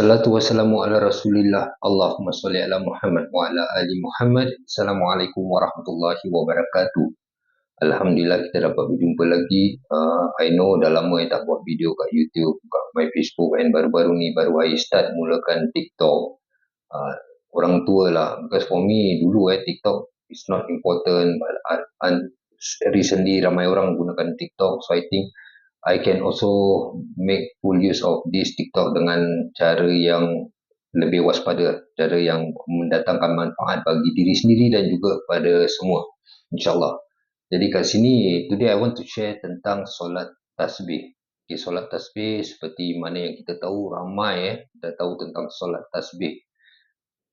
Salatu wassalamu ala rasulillah. Allahumma salli ala Muhammad wa ala ali Muhammad. Assalamualaikum warahmatullahi wabarakatuh. Alhamdulillah kita dapat berjumpa lagi. Uh, I know dah lama saya tak buat video kat YouTube kat my Facebook and baru-baru ni baru I start mulakan TikTok. Uh, orang tua lah. Because for me dulu eh TikTok is not important. But uh, uh, recently ramai orang gunakan TikTok. So I think I can also make full use of this TikTok dengan cara yang lebih waspada, cara yang mendatangkan manfaat bagi diri sendiri dan juga pada semua. InsyaAllah. Jadi kat sini, today I want to share tentang solat tasbih. Okay, solat tasbih seperti mana yang kita tahu, ramai eh, kita tahu tentang solat tasbih.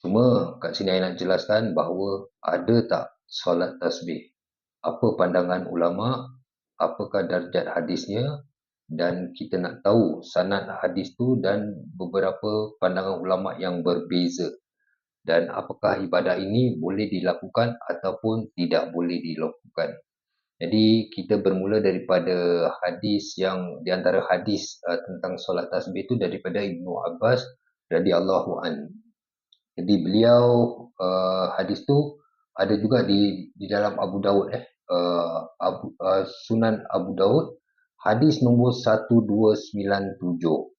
Cuma kat sini saya nak jelaskan bahawa ada tak solat tasbih? Apa pandangan ulama apakah darjat hadisnya dan kita nak tahu sanad hadis tu dan beberapa pandangan ulama yang berbeza dan apakah ibadah ini boleh dilakukan ataupun tidak boleh dilakukan. Jadi kita bermula daripada hadis yang di antara hadis uh, tentang solat tasbih itu daripada Ibnu Abbas radhiyallahu an. Jadi beliau uh, hadis tu ada juga di di dalam Abu Daud eh uh, Abu, uh, Sunan Abu Daud hadis nombor 1297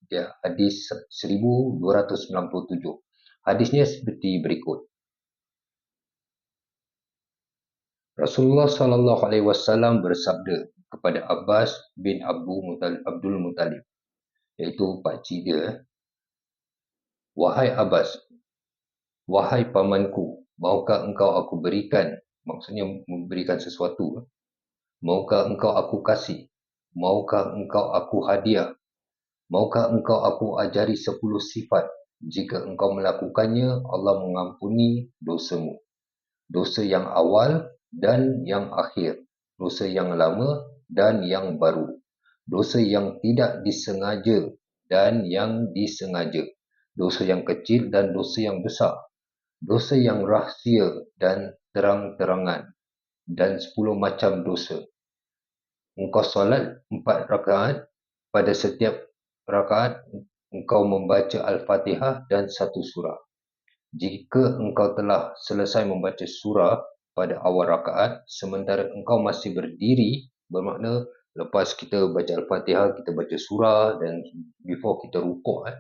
ya hadis 1297 hadisnya seperti berikut. Rasulullah sallallahu alaihi wasallam bersabda kepada Abbas bin Abu Mutalib, Abdul Muttalib iaitu pak cik dia wahai Abbas wahai pamanku maukah engkau aku berikan maksudnya memberikan sesuatu. Maukah engkau aku kasih? Maukah engkau aku hadiah? Maukah engkau aku ajari sepuluh sifat? Jika engkau melakukannya Allah mengampuni dosamu. Dosa yang awal dan yang akhir. Dosa yang lama dan yang baru. Dosa yang tidak disengaja dan yang disengaja. Dosa yang kecil dan dosa yang besar. Dosa yang rahsia dan terang-terangan dan sepuluh macam dosa. Engkau solat empat rakaat, pada setiap rakaat engkau membaca Al-Fatihah dan satu surah. Jika engkau telah selesai membaca surah pada awal rakaat, sementara engkau masih berdiri, bermakna lepas kita baca Al-Fatihah, kita baca surah dan before kita rukuk, eh,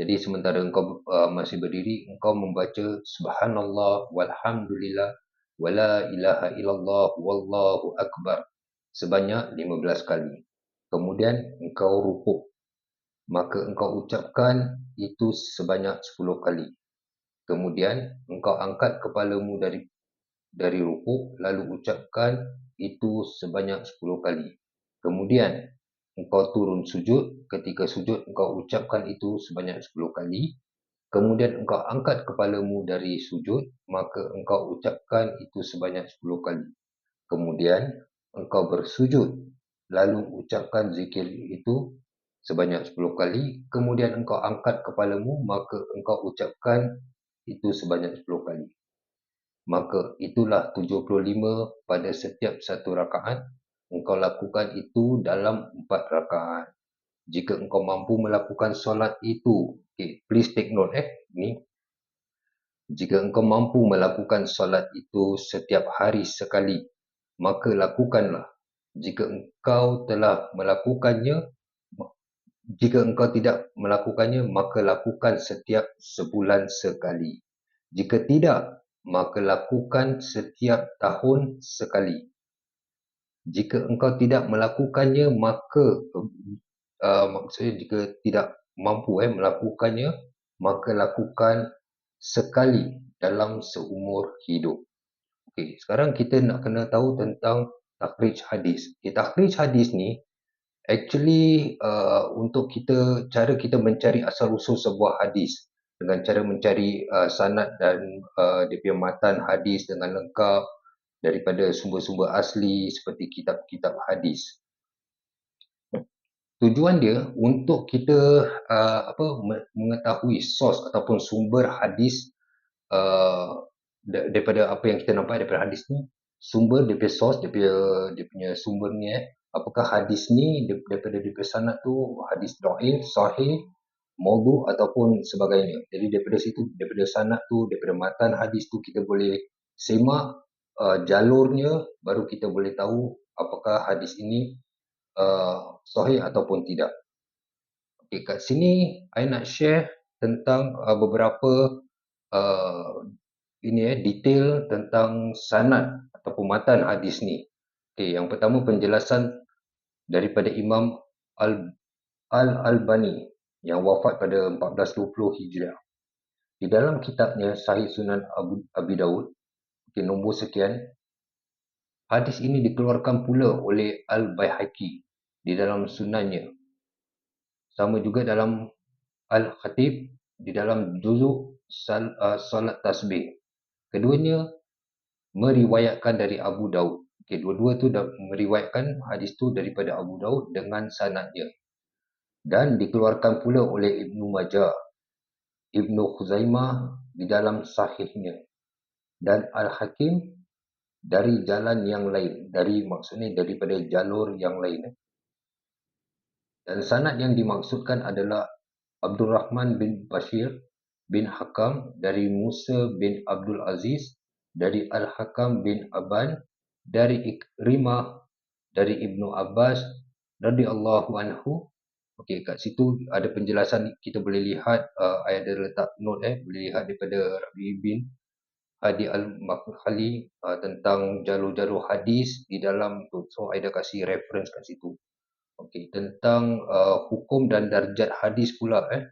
jadi sementara engkau uh, masih berdiri, engkau membaca Subhanallah walhamdulillah wala ilaha illallah wallahu akbar sebanyak 15 kali. Kemudian engkau rukuk. Maka engkau ucapkan itu sebanyak 10 kali. Kemudian engkau angkat kepalamu dari dari rukuk lalu ucapkan itu sebanyak 10 kali. Kemudian engkau turun sujud, ketika sujud engkau ucapkan itu sebanyak 10 kali. Kemudian engkau angkat kepalamu dari sujud, maka engkau ucapkan itu sebanyak 10 kali. Kemudian engkau bersujud, lalu ucapkan zikir itu sebanyak 10 kali. Kemudian engkau angkat kepalamu, maka engkau ucapkan itu sebanyak 10 kali. Maka itulah 75 pada setiap satu rakaat engkau lakukan itu dalam empat rakaat. Jika engkau mampu melakukan solat itu, okay, please take note eh, ni. Jika engkau mampu melakukan solat itu setiap hari sekali, maka lakukanlah. Jika engkau telah melakukannya, jika engkau tidak melakukannya, maka lakukan setiap sebulan sekali. Jika tidak, maka lakukan setiap tahun sekali jika engkau tidak melakukannya maka uh, maksudnya jika tidak mampu eh melakukannya maka lakukan sekali dalam seumur hidup. Okey, sekarang kita nak kena tahu tentang takhrij hadis. Okay, takhrij hadis ni actually uh, untuk kita cara kita mencari asal usul sebuah hadis dengan cara mencari uh, sanad dan uh, dia punya matan hadis dengan lengkap daripada sumber-sumber asli seperti kitab-kitab hadis. Tujuan dia untuk kita uh, apa mengetahui sos ataupun sumber hadis uh, daripada apa yang kita nampak daripada hadis ni sumber daripada sos daripada dia punya sumber ni eh apakah hadis ni daripada dia punya sanad tu hadis dhaif sahih maudhu ataupun sebagainya. Jadi daripada situ, daripada sanad tu, daripada matan hadis tu kita boleh semak uh, jalurnya baru kita boleh tahu apakah hadis ini uh, sahih ataupun tidak. Okay, kat sini saya nak share tentang uh, beberapa uh, ini eh detail tentang sanad ataupun matan hadis ni. Okay, yang pertama penjelasan daripada Imam Al Al-Albani yang wafat pada 1420 Hijriah. Di dalam kitabnya Sahih Sunan Abu, Abi Daud, okay, nombor sekian, hadis ini dikeluarkan pula oleh Al-Bayhaqi di dalam sunannya. Sama juga dalam Al-Khatib di dalam juzuk sal, uh, salat tasbih. Keduanya meriwayatkan dari Abu Daud. Okay, dua-dua tu dah meriwayatkan hadis tu daripada Abu Daud dengan sanadnya dan dikeluarkan pula oleh Ibnu Majah, Ibnu Khuzaimah di dalam sahihnya dan Al-Hakim dari jalan yang lain, dari maksudnya daripada jalur yang lain. Dan sanad yang dimaksudkan adalah Abdul Rahman bin Bashir bin Hakam dari Musa bin Abdul Aziz dari Al-Hakam bin Aban dari Ikrimah dari Ibnu Abbas radhiyallahu anhu Okey, kat situ ada penjelasan kita boleh lihat uh, I ada letak note eh boleh lihat daripada Rabi bin Hadi Al-Makhali uh, tentang jalur-jalur hadis di dalam tu. So I dah kasih reference kat situ. Okey, tentang uh, hukum dan darjat hadis pula eh.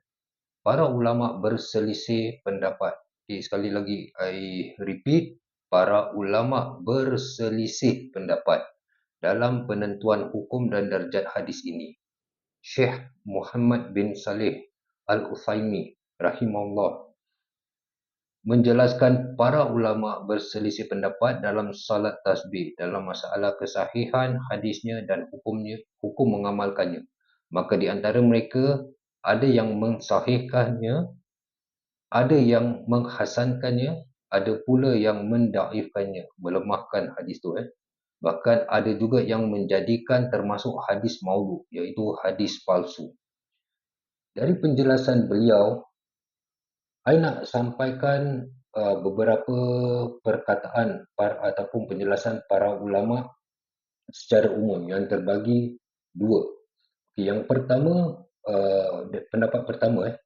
Para ulama berselisih pendapat. Okey, sekali lagi I repeat, para ulama berselisih pendapat dalam penentuan hukum dan darjat hadis ini. Syekh Muhammad bin Saleh Al-Uthaimi rahimahullah menjelaskan para ulama berselisih pendapat dalam salat tasbih dalam masalah kesahihan hadisnya dan hukumnya hukum mengamalkannya maka di antara mereka ada yang mensahihkannya ada yang menghasankannya ada pula yang mendaifkannya melemahkan hadis tu eh Bahkan ada juga yang menjadikan termasuk hadis maulu, iaitu hadis palsu. Dari penjelasan beliau, saya nak sampaikan uh, beberapa perkataan para, ataupun penjelasan para ulama secara umum yang terbagi dua. Okay, yang pertama, uh, pendapat pertama, eh,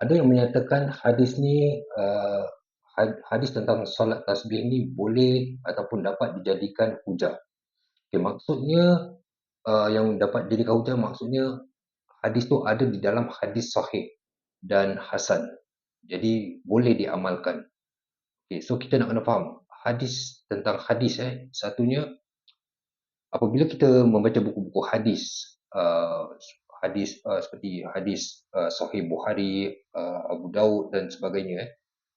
ada yang menyatakan hadis ni uh, hadis tentang solat tasbih ni boleh ataupun dapat dijadikan hujah. Okay, maksudnya uh, yang dapat dijadikan hujah maksudnya hadis tu ada di dalam hadis sahih dan hasan. Jadi boleh diamalkan. Okay, so kita nak kena faham hadis tentang hadis eh satunya apabila kita membaca buku-buku hadis uh, hadis uh, seperti hadis uh, sahih Bukhari, uh, Abu Daud dan sebagainya eh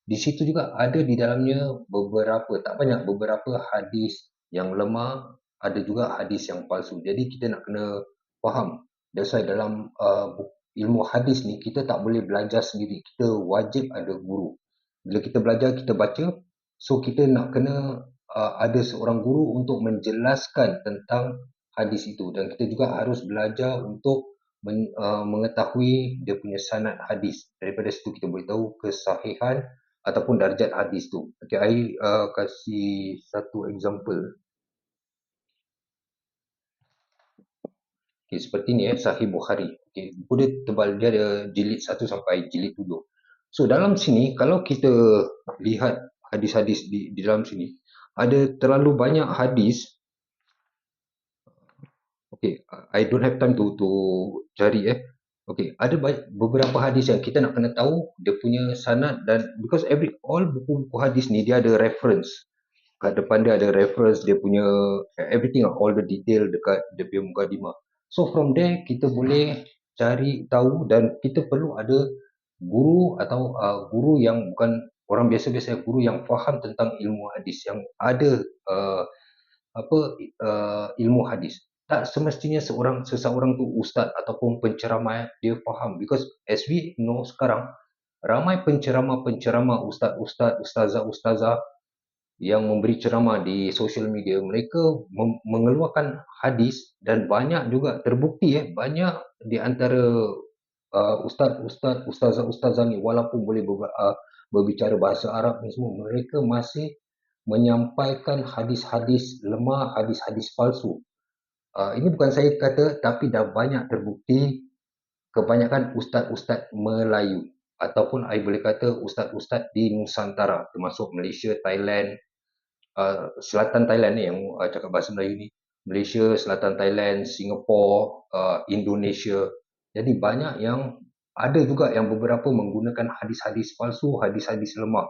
di situ juga ada di dalamnya beberapa, tak banyak, beberapa hadis yang lemah, ada juga hadis yang palsu. Jadi kita nak kena faham. That's why dalam uh, ilmu hadis ni, kita tak boleh belajar sendiri. Kita wajib ada guru. Bila kita belajar, kita baca. So kita nak kena uh, ada seorang guru untuk menjelaskan tentang hadis itu. Dan kita juga harus belajar untuk men, uh, mengetahui dia punya sanad hadis. Daripada situ kita boleh tahu kesahihan ataupun darjat hadis tu. Okay, I uh, kasih satu example. Okay, seperti ni eh, Sahih Bukhari. Okay, buku dia tebal, dia ada jilid satu sampai jilid tujuh. So, dalam sini, kalau kita lihat hadis-hadis di, di dalam sini, ada terlalu banyak hadis. Okay, I don't have time to to cari eh. Okey, ada beberapa hadis yang kita nak kena tahu dia punya sanad dan because every all buku-buku hadis ni dia ada reference. Kat depan dia ada reference dia punya everything all the detail dekat dia punya mukadimah. So from there kita boleh cari tahu dan kita perlu ada guru atau uh, guru yang bukan orang biasa-biasa guru yang faham tentang ilmu hadis yang ada uh, apa uh, ilmu hadis. Tak semestinya seorang seseorang tu ustaz ataupun penceramah dia faham. Because as we know sekarang ramai penceramah-penceramah ustaz-ustaz ustazah-ustazah yang memberi ceramah di social media mereka mengeluarkan hadis dan banyak juga terbukti eh banyak di antara uh, ustaz-ustaz, ustazah-ustazah ni walaupun boleh ber, uh, berbicara bahasa Arab ni semua, mereka masih menyampaikan hadis-hadis lemah, hadis-hadis palsu. Uh, ini bukan saya kata tapi dah banyak terbukti kebanyakan ustaz-ustaz Melayu ataupun saya boleh kata ustaz-ustaz di Nusantara termasuk Malaysia, Thailand, uh, Selatan Thailand ni yang uh, cakap bahasa Melayu ni, Malaysia, Selatan Thailand, Singapura, uh, Indonesia. Jadi banyak yang ada juga yang beberapa menggunakan hadis-hadis palsu, hadis-hadis lemah.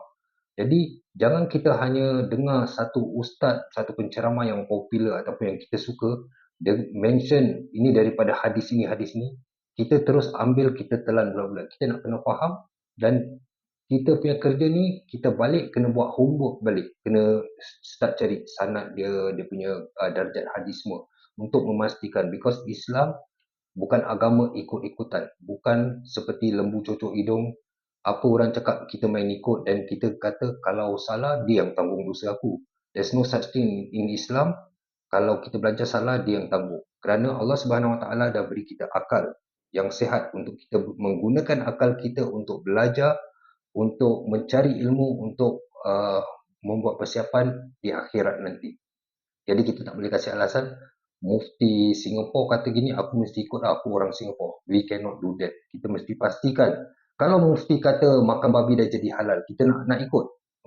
Jadi jangan kita hanya dengar satu ustaz, satu penceramah yang popular ataupun yang kita suka, dia mention ini daripada hadis ini, hadis ini, kita terus ambil, kita telan bulat-bulat. Kita nak kena faham dan kita punya kerja ni, kita balik kena buat homework balik. Kena start cari sanad dia, dia punya uh, darjat hadis semua. Untuk memastikan, because Islam bukan agama ikut-ikutan. Bukan seperti lembu cocok hidung, apa orang cakap kita main ikut dan kita kata kalau salah, dia yang tanggung dosa aku. There's no such thing in Islam. Kalau kita belajar salah, dia yang tanggung. Kerana Allah Subhanahu Wa Taala dah beri kita akal yang sehat untuk kita menggunakan akal kita untuk belajar, untuk mencari ilmu, untuk uh, membuat persiapan di akhirat nanti. Jadi kita tak boleh kasih alasan mufti Singapura kata gini, aku mesti ikut aku orang Singapura. We cannot do that. Kita mesti pastikan. Kalau mufti kata makan babi dah jadi halal, kita nak nak ikut.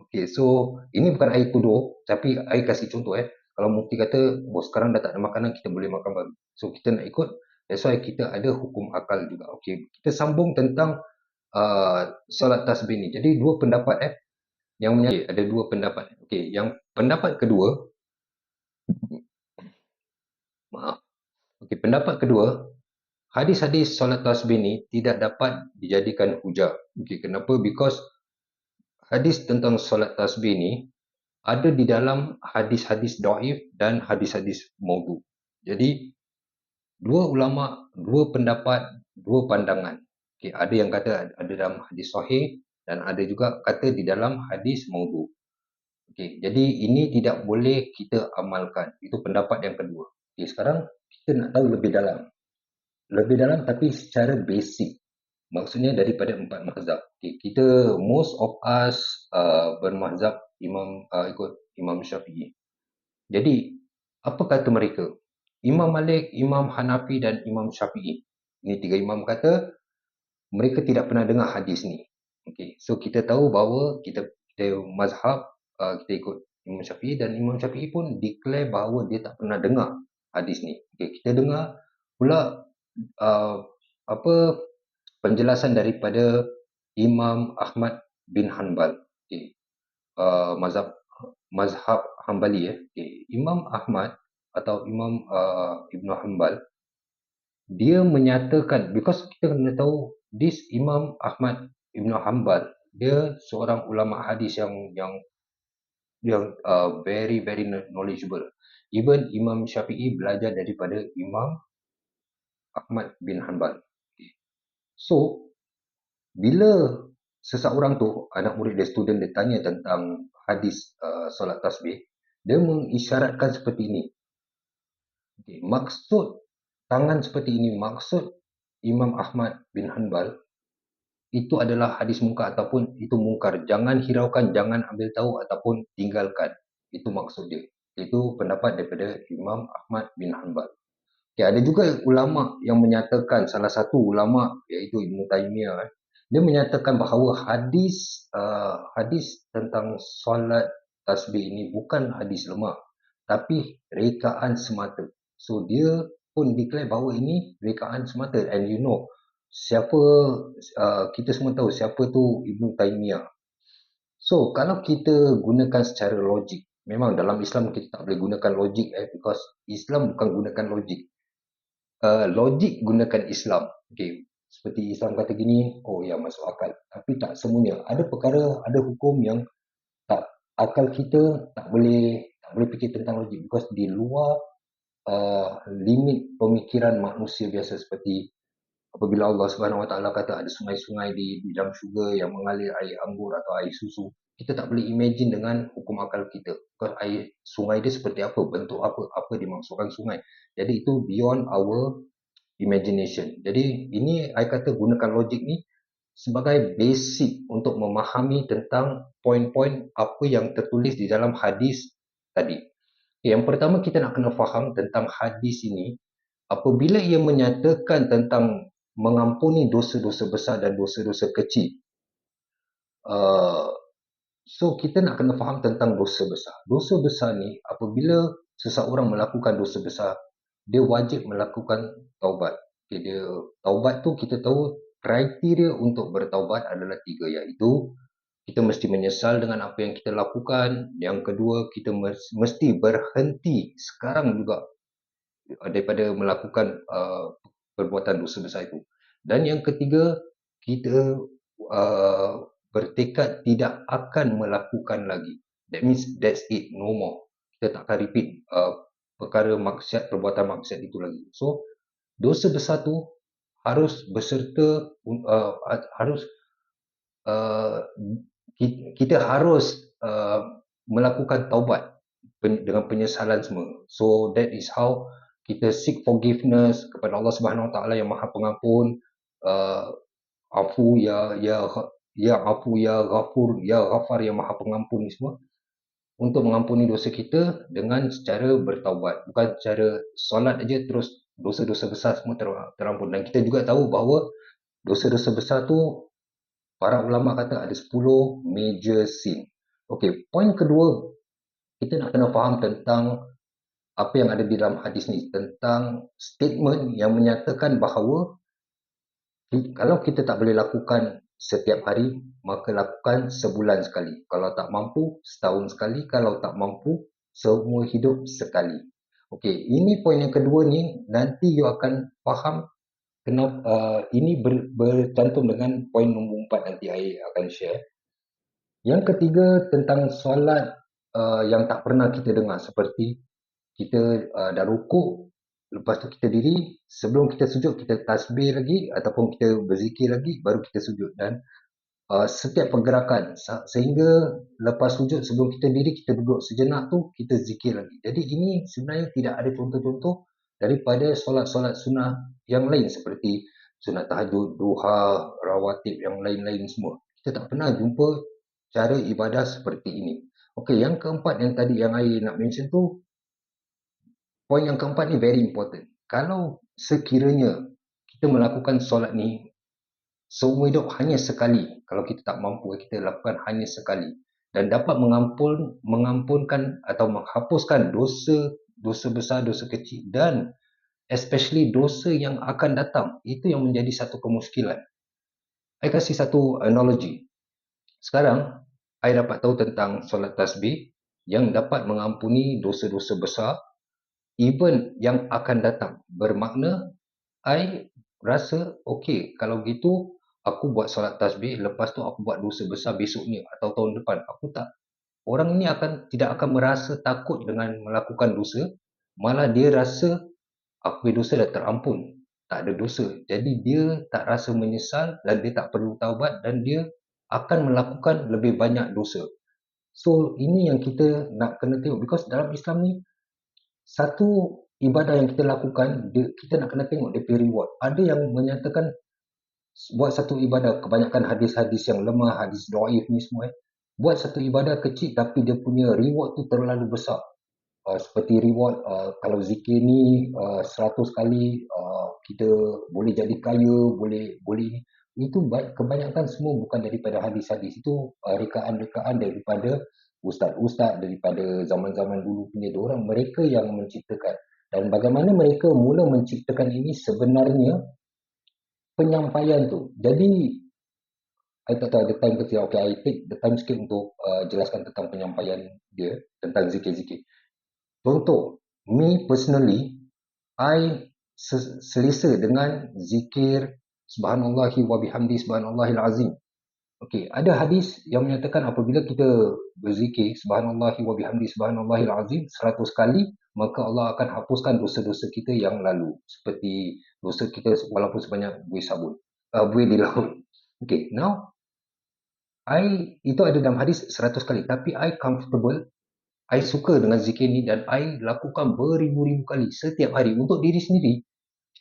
Okay, so ini bukan air tuduh, tapi air kasih contoh eh. Kalau mufti kata, bos sekarang dah tak ada makanan, kita boleh makan babi. So kita nak ikut, That's why kita ada hukum akal juga. Okey, kita sambung tentang uh, solat tasbih ni. Jadi dua pendapat eh yang menyatakan ada dua pendapat. Okey, yang pendapat kedua maaf. Okey, pendapat kedua hadis-hadis solat tasbih ni tidak dapat dijadikan hujah. Okey, kenapa? Because hadis tentang solat tasbih ni ada di dalam hadis-hadis dhaif dan hadis-hadis maudhu. Jadi dua ulama, dua pendapat, dua pandangan. Okay, ada yang kata ada dalam hadis sahih dan ada juga kata di dalam hadis maudhu. Okay, jadi ini tidak boleh kita amalkan. Itu pendapat yang kedua. Okay, sekarang kita nak tahu lebih dalam. Lebih dalam tapi secara basic. Maksudnya daripada empat mazhab. Okay, kita most of us uh, bermazhab imam uh, ikut Imam Syafi'i. Jadi apa kata mereka? Imam Malik, Imam Hanafi dan Imam Syafi'i. Ini tiga imam kata mereka tidak pernah dengar hadis ni. Okay. So kita tahu bahawa kita kita mazhab uh, kita ikut Imam Syafi'i dan Imam Syafi'i pun declare bahawa dia tak pernah dengar hadis ni. Okay. Kita dengar pula uh, apa penjelasan daripada Imam Ahmad bin Hanbal. Okay. Uh, mazhab mazhab Hanbali ya. Okay. Imam Ahmad atau Imam uh, Ibn Hanbal dia menyatakan because kita kena tahu this Imam Ahmad Ibn Hanbal dia seorang ulama hadis yang yang yang uh, very very knowledgeable even Imam Syafi'i belajar daripada Imam Ahmad bin Hanbal so bila seseorang tu anak murid dia student dia tanya tentang hadis uh, solat tasbih dia mengisyaratkan seperti ini Okay. Maksud tangan seperti ini, maksud Imam Ahmad bin Hanbal itu adalah hadis mungkar ataupun itu mungkar. Jangan hiraukan, jangan ambil tahu ataupun tinggalkan. Itu maksud dia. Itu pendapat daripada Imam Ahmad bin Hanbal. Okay, ada juga ulama yang menyatakan salah satu ulama iaitu Ibn Taymiyah eh, dia menyatakan bahawa hadis uh, hadis tentang solat tasbih ini bukan hadis lemah tapi rekaan semata. So dia pun declare bahawa ini rekaan semata and you know siapa uh, kita semua tahu siapa tu Ibnu Taimiyah. So kalau kita gunakan secara logik, memang dalam Islam kita tak boleh gunakan logik eh because Islam bukan gunakan logik. Uh, logik gunakan Islam. Okay. Seperti Islam kata gini, oh ya masuk akal. Tapi tak semuanya. Ada perkara, ada hukum yang tak akal kita tak boleh tak boleh fikir tentang logik because di luar uh, limit pemikiran manusia biasa seperti apabila Allah Subhanahu Wa Taala kata ada sungai-sungai di dalam syurga yang mengalir air anggur atau air susu kita tak boleh imagine dengan hukum akal kita Because air sungai dia seperti apa bentuk apa apa dimaksudkan sungai jadi itu beyond our imagination. Jadi ini I kata gunakan logik ni sebagai basic untuk memahami tentang poin-poin apa yang tertulis di dalam hadis tadi. Yang pertama kita nak kena faham tentang hadis ini apabila ia menyatakan tentang mengampuni dosa-dosa besar dan dosa-dosa kecil. Uh, so kita nak kena faham tentang dosa besar. Dosa besar ni apabila seseorang melakukan dosa besar, dia wajib melakukan taubat. Okay, dia taubat tu kita tahu kriteria untuk bertaubat adalah tiga iaitu kita mesti menyesal dengan apa yang kita lakukan. Yang kedua, kita mesti berhenti sekarang juga daripada melakukan uh, perbuatan dosa besar itu. Dan yang ketiga, kita uh, bertekad tidak akan melakukan lagi. That means that's it, no more. Kita tak akan repeat uh, perkara maksiat, perbuatan maksiat itu lagi. So, dosa besar tu harus beserta, uh, harus uh, kita harus uh, melakukan taubat dengan penyesalan semua. So that is how kita seek forgiveness kepada Allah Subhanahu Wa Taala yang Maha Pengampun, uh, afu ya ya ya afu ya ghafur ya ghafar yang Maha Pengampun ni semua untuk mengampuni dosa kita dengan secara bertaubat. Bukan secara solat aja terus dosa-dosa besar semua terampun. Dan kita juga tahu bahawa dosa-dosa besar tu para ulama kata ada 10 major sin. Okey, poin kedua kita nak kena faham tentang apa yang ada di dalam hadis ni. Tentang statement yang menyatakan bahawa kalau kita tak boleh lakukan setiap hari maka lakukan sebulan sekali. Kalau tak mampu setahun sekali. Kalau tak mampu seumur hidup sekali. Okey ini poin yang kedua ni. Nanti you akan faham kenapa uh, ini ber, bercantum dengan poin nombor empat nanti saya akan share. Yang ketiga tentang solat uh, yang tak pernah kita dengar seperti kita uh, dah rukuk lepas tu kita diri sebelum kita sujud kita tasbih lagi ataupun kita berzikir lagi baru kita sujud dan uh, setiap pergerakan sehingga lepas sujud sebelum kita diri kita duduk sejenak tu kita zikir lagi. Jadi ini sebenarnya tidak ada contoh-contoh daripada solat-solat sunnah yang lain seperti sunat tahajud, duha, rawatib yang lain-lain semua. Kita tak pernah jumpa cara ibadah seperti ini. Okey, yang keempat yang tadi yang saya nak mention tu, poin yang keempat ni very important. Kalau sekiranya kita melakukan solat ni seumur hidup hanya sekali, kalau kita tak mampu, kita lakukan hanya sekali dan dapat mengampun mengampunkan atau menghapuskan dosa dosa besar, dosa kecil dan especially dosa yang akan datang. Itu yang menjadi satu kemuskilan. Saya kasih satu analogi. Sekarang, saya dapat tahu tentang solat tasbih yang dapat mengampuni dosa-dosa besar even yang akan datang. Bermakna, saya rasa okey kalau gitu aku buat solat tasbih lepas tu aku buat dosa besar besoknya atau tahun depan. Aku tak orang ini akan tidak akan merasa takut dengan melakukan dosa malah dia rasa aku dosa dah terampun tak ada dosa. Jadi dia tak rasa menyesal dan dia tak perlu taubat dan dia akan melakukan lebih banyak dosa. So ini yang kita nak kena tengok because dalam Islam ni satu ibadah yang kita lakukan dia, kita nak kena tengok dia reward. Ada yang menyatakan buat satu ibadah kebanyakan hadis-hadis yang lemah hadis doaif ni semua eh buat satu ibadah kecil tapi dia punya reward tu terlalu besar. Uh, seperti reward uh, kalau zikir ni uh, 100 kali uh, kita boleh jadi kaya, boleh boleh itu kebanyakan semua bukan daripada hadis-hadis. Itu uh, rekaan-rekaan daripada ustaz-ustaz daripada zaman-zaman dulu punya orang. Mereka yang menciptakan. Dan bagaimana mereka mula menciptakan ini sebenarnya penyampaian tu. Jadi I tak tahu ada time ke tidak. Okay, I take the time sikit untuk uh, jelaskan tentang penyampaian dia tentang zikir-zikir. Contoh, me personally, I selesa dengan zikir subhanallahi wa bihamdi subhanallahil azim. Okay, ada hadis yang menyatakan apabila kita berzikir subhanallahi wa bihamdi subhanallahil azim 100 kali, maka Allah akan hapuskan dosa-dosa kita yang lalu. Seperti dosa kita walaupun sebanyak buih sabun. Uh, buih di laut. Okay, now I itu ada dalam hadis 100 kali tapi I comfortable I suka dengan zikir ni dan I lakukan beribu-ribu kali setiap hari untuk diri sendiri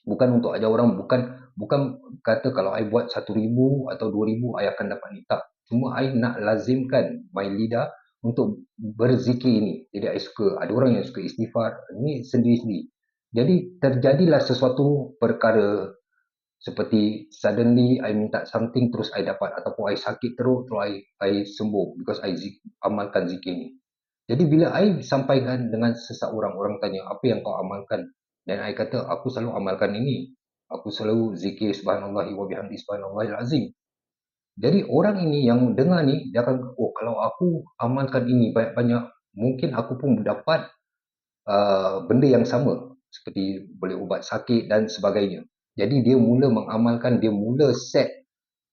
Bukan untuk ajar orang, bukan bukan kata kalau I buat satu ribu atau dua ribu, I akan dapat ni. Tak. Cuma I nak lazimkan my lidah untuk berzikir ini. Jadi I suka, ada orang yang suka istighfar, ini sendiri-sendiri. Jadi terjadilah sesuatu perkara seperti suddenly I minta something terus I dapat ataupun I sakit terus terus I, I sembuh because I zik, amalkan zikir ni. Jadi bila I sampaikan dengan seseorang, orang tanya, apa yang kau amalkan? Dan I kata, aku selalu amalkan ini. Aku selalu zikir subhanallah wa bihamdi subhanallah azim. Jadi orang ini yang dengar ni, dia akan, oh kalau aku amalkan ini banyak-banyak, mungkin aku pun dapat uh, benda yang sama. Seperti boleh ubat sakit dan sebagainya. Jadi dia mula mengamalkan, dia mula set.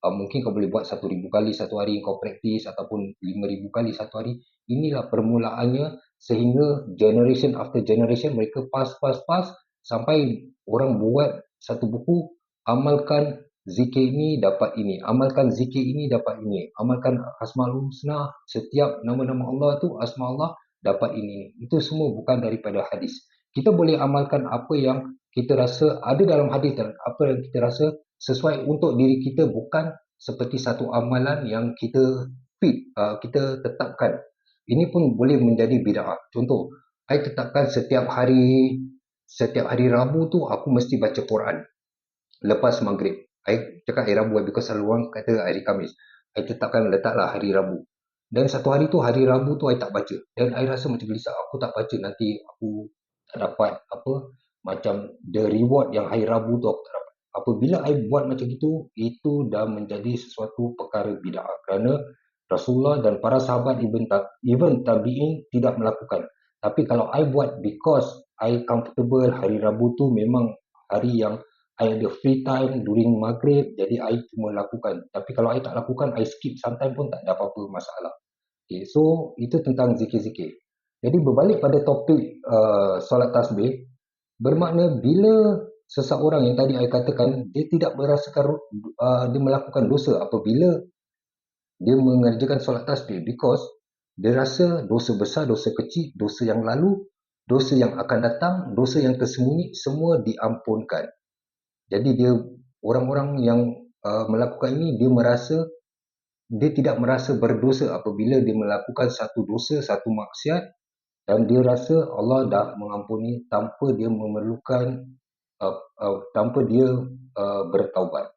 Uh, mungkin kau boleh buat satu ribu kali satu hari kau praktis ataupun lima ribu kali satu hari. Inilah permulaannya sehingga generation after generation mereka pas pas pas sampai orang buat satu buku amalkan zikir ini dapat ini, amalkan zikir ini dapat ini, amalkan asmaul husna setiap nama-nama Allah tu asma Allah dapat ini. Itu semua bukan daripada hadis. Kita boleh amalkan apa yang kita rasa ada dalam hadis dan apa yang kita rasa sesuai untuk diri kita bukan seperti satu amalan yang kita fit, uh, kita tetapkan. Ini pun boleh menjadi bid'ah. Contoh, saya tetapkan setiap hari setiap hari Rabu tu aku mesti baca Quran lepas maghrib. I cakap hari Rabu because selalu orang kata hari Kamis. I tetapkan letaklah hari Rabu. Dan satu hari tu, hari Rabu tu I tak baca. Dan I rasa macam gelisah. Aku tak baca nanti aku tak dapat apa macam the reward yang hari Rabu tu aku tak dapat. Apabila I buat macam itu, itu dah menjadi sesuatu perkara bid'ah. Kerana Rasulullah dan para sahabat Ibn Ibn Tabi'in tidak melakukan. Tapi kalau I buat because I comfortable hari Rabu tu memang hari yang I ada free time during maghrib jadi I cuma lakukan tapi kalau I tak lakukan I skip sometimes pun tak ada apa-apa masalah okay, so itu tentang zikir-zikir jadi berbalik pada topik uh, solat tasbih bermakna bila seseorang yang tadi I katakan dia tidak merasakan uh, dia melakukan dosa apabila dia mengerjakan solat tasbih because dia rasa dosa besar, dosa kecil, dosa yang lalu, dosa yang akan datang, dosa yang tersembunyi semua diampunkan. Jadi dia orang-orang yang uh, melakukan ini dia merasa dia tidak merasa berdosa apabila dia melakukan satu dosa, satu maksiat dan dia rasa Allah dah mengampuni tanpa dia memerlukan uh, uh, tanpa dia uh, bertaubat.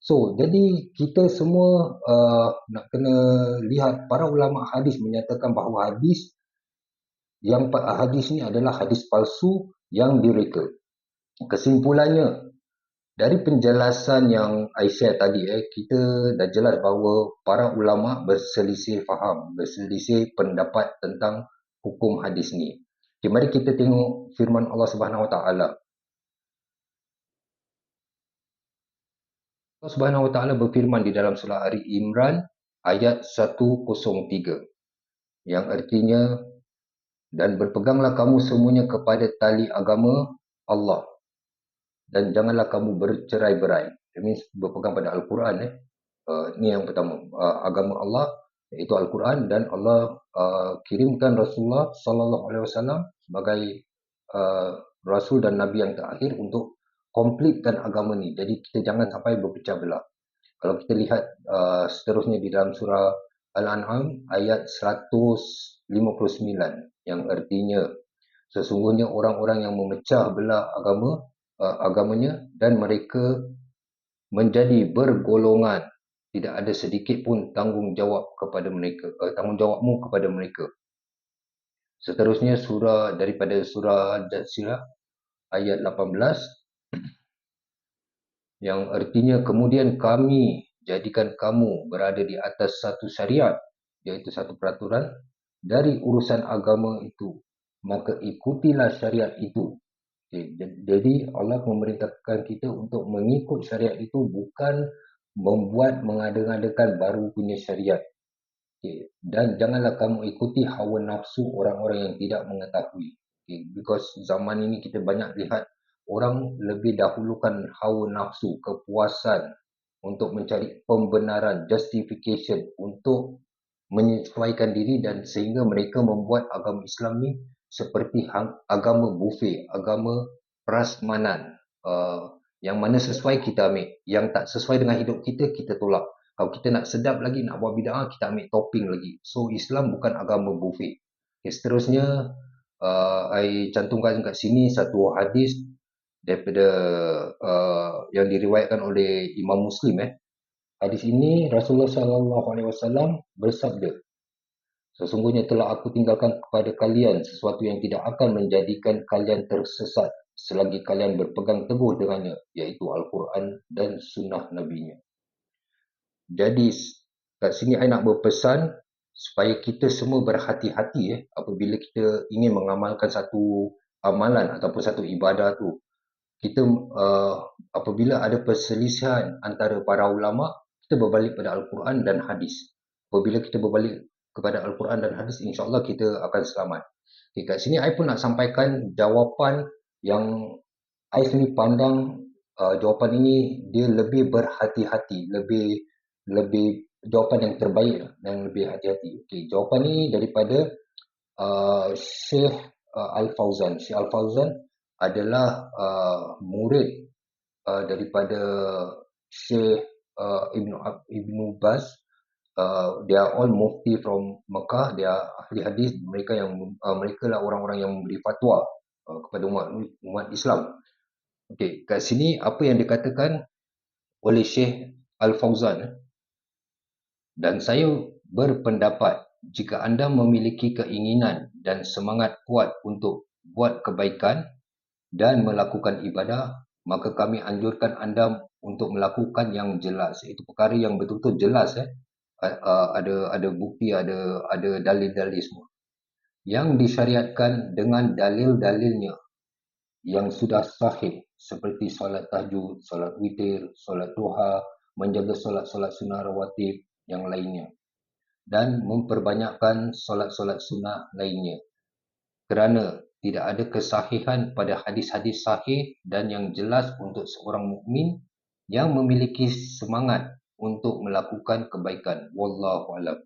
So, jadi kita semua uh, nak kena lihat para ulama hadis menyatakan bahawa hadis yang hadis ini adalah hadis palsu yang direka. Kesimpulannya, dari penjelasan yang share tadi, eh, kita dah jelas bahawa para ulama berselisih faham, berselisih pendapat tentang hukum hadis ni. Okay, mari kita tengok firman Allah Subhanahu Wa Taala. Allah Subhanahu Wa Taala berfirman di dalam surah Ali Imran ayat 103 yang artinya dan berpeganglah kamu semuanya kepada tali agama Allah dan janganlah kamu bercerai-berai. Ini berpegang pada Al-Quran. Eh. Uh, ini yang pertama. Uh, agama Allah iaitu Al-Quran dan Allah uh, kirimkan Rasulullah Sallallahu Alaihi Wasallam sebagai uh, Rasul dan Nabi yang terakhir untuk komplitkan agama ini. Jadi kita jangan sampai berpecah belah. Kalau kita lihat uh, seterusnya di dalam surah Al-An'am ayat 159 yang artinya sesungguhnya orang-orang yang memecah belah agama uh, agamanya dan mereka menjadi bergolongan tidak ada sedikit pun tanggungjawab kepada mereka uh, tanggungjawabmu kepada mereka. Seterusnya surah daripada surah Al-Jatsirah ayat 18 yang artinya kemudian kami jadikan kamu berada di atas satu syariat iaitu satu peraturan dari urusan agama itu. Maka ikutilah syariat itu. Okay. Jadi Allah memerintahkan kita untuk mengikut syariat itu bukan membuat mengada-ngadakan baru punya syariat. Okay. Dan janganlah kamu ikuti hawa nafsu orang-orang yang tidak mengetahui. Okay. Because zaman ini kita banyak lihat orang lebih dahulukan hawa nafsu, kepuasan untuk mencari pembenaran, justification untuk menyesuaikan diri dan sehingga mereka membuat agama Islam ni seperti agama buffet, agama prasmanan. uh, yang mana sesuai kita ambil. Yang tak sesuai dengan hidup kita, kita tolak. Kalau kita nak sedap lagi, nak buat bid'ah, kita ambil topping lagi. So, Islam bukan agama buffet. Okay, seterusnya, uh, I cantumkan kat sini satu hadis daripada uh, yang diriwayatkan oleh Imam Muslim. Eh. Hadis ini, Rasulullah SAW bersabda, Sesungguhnya telah aku tinggalkan kepada kalian sesuatu yang tidak akan menjadikan kalian tersesat selagi kalian berpegang teguh dengannya, iaitu Al-Quran dan Sunnah Nabi-Nya. Jadi, kat sini saya nak berpesan supaya kita semua berhati-hati eh, apabila kita ingin mengamalkan satu amalan ataupun satu ibadah tu. Kita uh, apabila ada perselisihan antara para ulama, kita berbalik pada Al-Quran dan hadis. Apabila kita berbalik kepada Al-Quran dan hadis, insyaAllah kita akan selamat. Okay, kat sini, saya pun nak sampaikan jawapan yang saya sendiri pandang uh, jawapan ini dia lebih berhati-hati, lebih lebih jawapan yang terbaik lah, yang lebih hati-hati. Okay, jawapan ini daripada uh, Syekh uh, Al-Fawzan. Syekh Al-Fawzan adalah uh, murid uh, daripada Syekh uh, Ibn, Ibn Baz uh, they are all mufti from Mekah, they are ahli hadis, mereka yang uh, mereka lah orang-orang yang memberi fatwa uh, kepada umat umat Islam. Okey, kat sini apa yang dikatakan oleh Syekh Al-Fauzan dan saya berpendapat jika anda memiliki keinginan dan semangat kuat untuk buat kebaikan dan melakukan ibadah, maka kami anjurkan anda untuk melakukan yang jelas. Itu perkara yang betul-betul jelas eh ada ada bukti ada ada dalil-dalil semua yang disyariatkan dengan dalil-dalilnya yang sudah sahih seperti solat tahajud, solat witir, solat duha, menjaga solat-solat sunnah rawatib yang lainnya dan memperbanyakkan solat-solat sunnah lainnya kerana tidak ada kesahihan pada hadis-hadis sahih dan yang jelas untuk seorang mukmin yang memiliki semangat untuk melakukan kebaikan. Wallahu alam.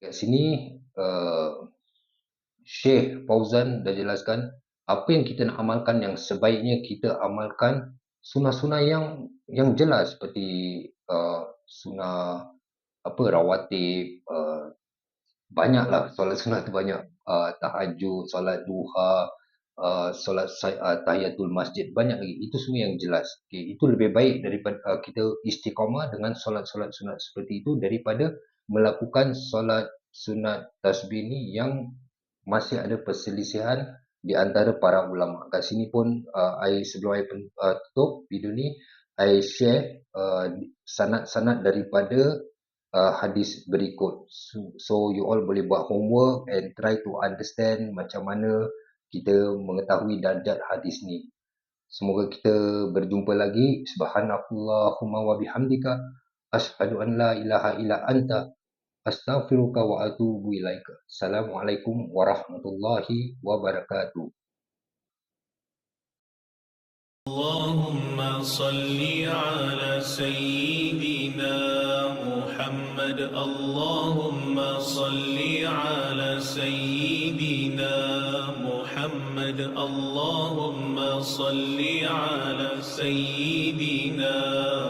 Kat sini uh, Syekh Fauzan dah jelaskan apa yang kita nak amalkan yang sebaiknya kita amalkan sunnah-sunnah yang yang jelas seperti uh, sunnah apa rawatib uh, banyaklah. Solat sunnah tu banyak. Uh, tahajud solat duha uh, solat uh, tahiyatul masjid banyak lagi. Itu semua yang jelas. Okay, itu lebih baik daripada uh, kita istiqamah dengan solat-solat sunat seperti itu daripada melakukan solat sunat tasbih ni yang masih ada perselisihan di antara para ulama kat sini pun uh, I sebelum I uh, tutup video ni I share uh, sanad-sanad daripada uh, hadis berikut so, so you all boleh buat homework and try to understand macam mana kita mengetahui darjat hadis ni. Semoga kita berjumpa lagi. Subhanallahumma wa bihamdika. Ashadu an la ilaha illa anta. Astaghfiruka wa atubu ilaika. Assalamualaikum warahmatullahi wabarakatuh. اللهم صل على سيدنا محمد اللهم صل على سيدنا محمد اللهم صل على سيدنا محمد